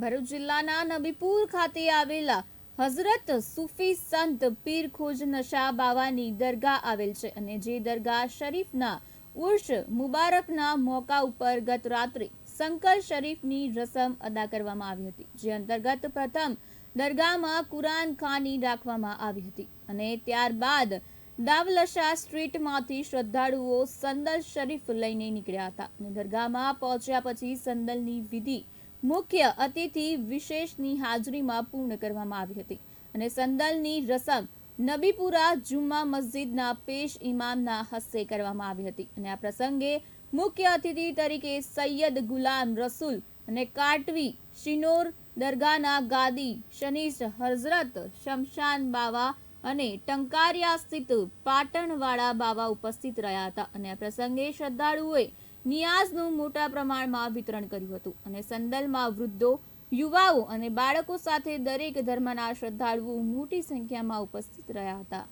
ભરૂચ જિલ્લાના નબીપુર ખાતે આવેલા હઝરત સુફી સંત પીર ખોજ નશા બાવાની દરગાહ આવેલ છે અને જે દરગાહ શરીફના ઉર્ષ મુબારકના મોકા ઉપર ગત રાત્રે શંકર શરીફની રસમ અદા કરવામાં આવી હતી, જે અંતર્ગત પ્રથમ દરગાહમાં કુરાન ખાની રાખવામાં આવી હતી અને ત્યારબાદ દાવલશા સ્ટ્રીટમાંથી શ્રદ્ધાળુઓ સંદલ શરીફ લઈને નીકળ્યા હતા અને દરગાહમાં પહોંચ્યા પછી સંદલની વિધિ મુખ્ય અતિથિ વિશેષની હાજરીમાં પૂર્ણ કરવામાં આવી હતી અને સંદલની રસમ નબીપુરા જુમ્મા મસ્જિદના પેશ ઇમામના હસ્તે કરવામાં આવી હતી અને આ પ્રસંગે મુખ્ય અતિથિ તરીકે સૈયદ ગુલામ રસુલ અને કાટવી શિનોર દરગાહના ગાદી શનીશ હઝરત શમશાન બાવા અને ટંકારિયા સ્થિત પાટણવાળા બાવા ઉપસ્થિત રહ્યા હતા અને આ પ્રસંગે શ્રદ્ધાળુઓએ નિયાઝનું મોટા પ્રમાણમાં વિતરણ કર્યું હતું અને સંદલમાં વૃદ્ધો, યુવાઓ અને બાળકો સાથે દરેક ધર્મના શ્રદ્ધાળુઓ મોટી સંખ્યામાં ઉપસ્થિત રહ્યા હતા.